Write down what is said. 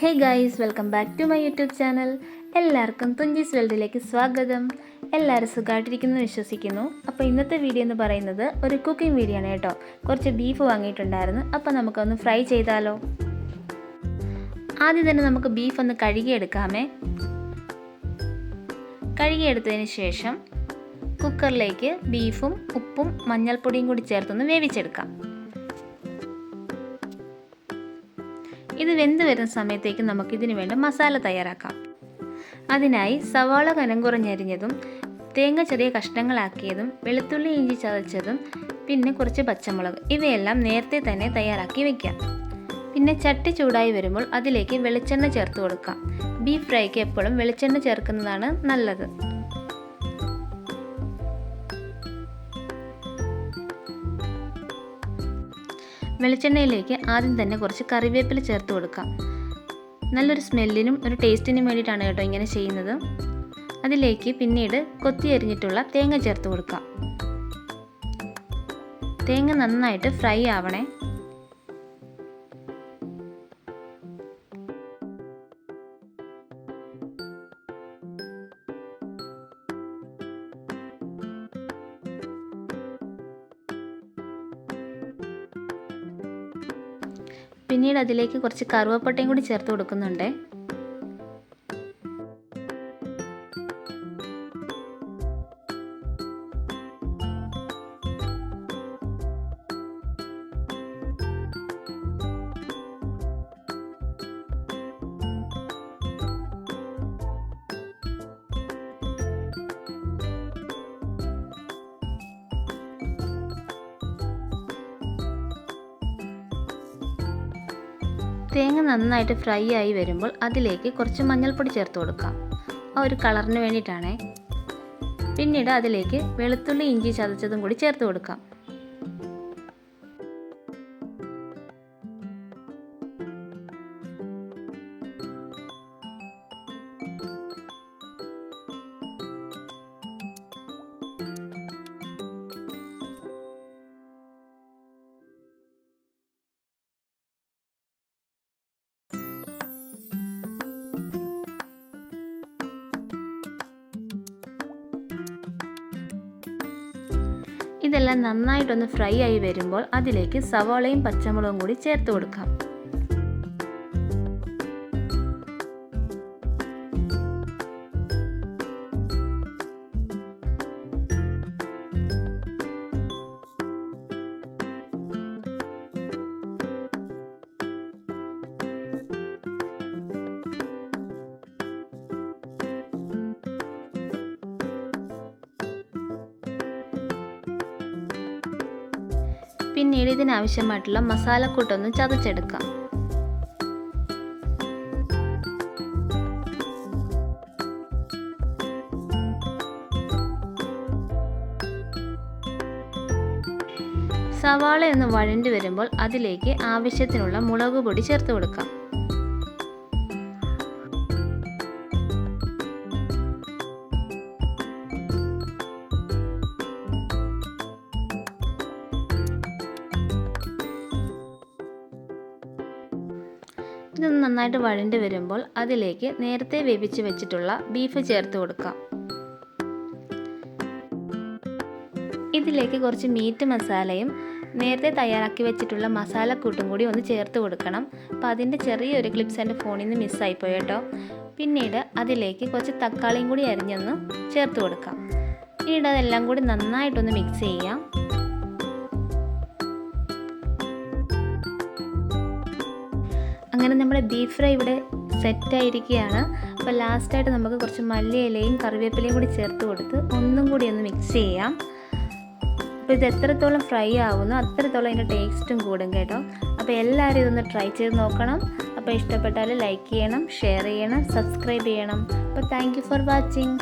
Hey guys welcome back to my YouTube channel എല്ലാവർക്കും തുഞ്ചീസ് വേൾഡിലേക്ക് സ്വാഗതം. എല്ലാവരും സുഖമായിട്ടിരിക്കുന്നു വിശ്വസിക്കുന്നു. അപ്പോൾ ഇന്നത്തെ വീഡിയോ എന്ന് പറയുന്നത് ഒരു കുക്കിംഗ് വീഡിയോ ആണ് കേട്ടോ. കുറച്ച് ബീഫ് വാങ്ങിയിട്ടുണ്ടായിരുന്നു. അപ്പോൾ നമുക്കൊന്ന് ഫ്രൈ ചെയ്താലോ? ആദ്യം തന്നെ നമുക്ക് ബീഫ് ഒന്ന് കഴുകിയെടുക്കാമേ. കഴുകിയെടുത്തതിന് ശേഷം കുക്കറിലേക്ക് ബീഫും ഉപ്പും മഞ്ഞൾപ്പൊടിയും കൂടി ചേർത്തൊന്ന് വേവിച്ചെടുക്കാം. ഇത് വെന്ത് വരുന്ന സമയത്തേക്ക് നമുക്ക് ഇതിനു വേണ്ട മസാല തയ്യാറാക്കാം. അതിനായി സവാള കനം കുറഞ്ഞരിഞ്ഞതും തേങ്ങ ചെറിയ കഷ്ണങ്ങളാക്കിയതും വെളുത്തുള്ളി ഇഞ്ചി ചതച്ചതും പിന്നെ കുറച്ച് പച്ചമുളക് ഇവയെല്ലാം നേരത്തെ തന്നെ തയ്യാറാക്കി വെക്കാം. പിന്നെ ചട്ടി ചൂടായി വരുമ്പോൾ അതിലേക്ക് വെളിച്ചെണ്ണ ചേർത്ത് കൊടുക്കാം. ബീഫ് ഫ്രൈക്ക് എപ്പോഴും വെളിച്ചെണ്ണ ചേർക്കുന്നതാണ് നല്ലത്. വെളിച്ചെണ്ണയിലേക്ക് ആദ്യം തന്നെ കുറച്ച് കറിവേപ്പില ചേർത്ത് കൊടുക്കാം. നല്ലൊരു സ്മെല്ലിനും ഒരു ടേസ്റ്റിനും വേണ്ടിയിട്ടാണ് കേട്ടോ ഇങ്ങനെ ചെയ്യുന്നത്. അതിലേക്ക് പിന്നീട് കൊത്തി അരിഞ്ഞിട്ടുള്ള തേങ്ങ ചേർത്ത് കൊടുക്കാം. തേങ്ങ നന്നായിട്ട് ഫ്രൈ ആവണേ. പിന്നീട് അതിലേക്ക് കുറച്ച് കറുവപ്പട്ടയും കൂടി ചേർത്ത് കൊടുക്കുന്നുണ്ട്. തേങ്ങ നന്നായിട്ട് ഫ്രൈ ആയി വരുമ്പോൾ അതിലേക്ക് കുറച്ച് മഞ്ഞൾപ്പൊടി ചേർത്ത് കൊടുക്കാം. ആ ഒരു കളറിന് വേണ്ടിയിട്ടാണേ. പിന്നീട് അതിലേക്ക് വെളുത്തുള്ളി ഇഞ്ചി ചതച്ചതും കൂടി ചേർത്ത് കൊടുക്കാം. ഇതെല്ലാം നന്നായിട്ടൊന്ന് ഫ്രൈ ആയി വരുമ്പോൾ അതിലേക്ക് സവാളയും പച്ചമുളകും കൂടി ചേർത്ത് കൊടുക്കാം. പിന്നീട് ഇതിനാവശ്യമായിട്ടുള്ള മസാലക്കൂട്ടൊന്ന് ചതച്ചെടുക്കാം. സവാള എന്ന് വഴണ്ടി വരുമ്പോൾ അതിലേക്ക് ആവശ്യത്തിനുള്ള മുളക് പൊടി ചേർത്ത് കൊടുക്കാം. ഇതൊന്ന് നന്നായിട്ട് വഴണ്ടി വരുമ്പോൾ അതിലേക്ക് നേരത്തെ വേവിച്ച് വെച്ചിട്ടുള്ള ബീഫ് ചേർത്ത് കൊടുക്കാം. ഇതിലേക്ക് കുറച്ച് മീറ്റ് മസാലയും നേരത്തെ തയ്യാറാക്കി വെച്ചിട്ടുള്ള മസാല കൂട്ടും കൂടി ഒന്ന് ചേർത്ത് കൊടുക്കണം. അപ്പോൾ അതിന്റെ ചെറിയൊരു ക്ലിപ്സ് എന്റെ ഫോണിൽ നിന്ന് മിസ്സായിപ്പോയി കേട്ടോ. പിന്നീട് അതിലേക്ക് കുറച്ച് തക്കാളിയും കൂടി അരിഞ്ഞൊന്ന് ചേർത്ത് കൊടുക്കാം. പിന്നീട് അതെല്ലാം കൂടി നന്നായിട്ടൊന്ന് മിക്സ് ചെയ്യാം. അങ്ങനെ നമ്മുടെ ബീഫ് ഫ്രൈ ഇവിടെ സെറ്റായിരിക്കുകയാണ് അപ്പോൾ ലാസ്റ്റായിട്ട് നമുക്ക് കുറച്ച് മല്ലിയിലയും കറിവേപ്പിലയും കൂടി ചേർത്ത് കൊടുത്ത് ഒന്നും കൂടി ഒന്ന് മിക്സ് ചെയ്യാം. അപ്പോൾ ഇത് എത്രത്തോളം ഫ്രൈ ആവുന്നു അത്രത്തോളം അതിന്റെ ടേസ്റ്റും കൂടും കേട്ടോ. അപ്പോൾ എല്ലാവരും ഇതൊന്ന് ട്രൈ ചെയ്ത് നോക്കണം. അപ്പോൾ ഇഷ്ടപ്പെട്ടാൽ ലൈക്ക് ചെയ്യണം ഷെയർ ചെയ്യണം സബ്സ്ക്രൈബ് ചെയ്യണം. അപ്പോൾ താങ്ക് ഫോർ വാച്ചിങ്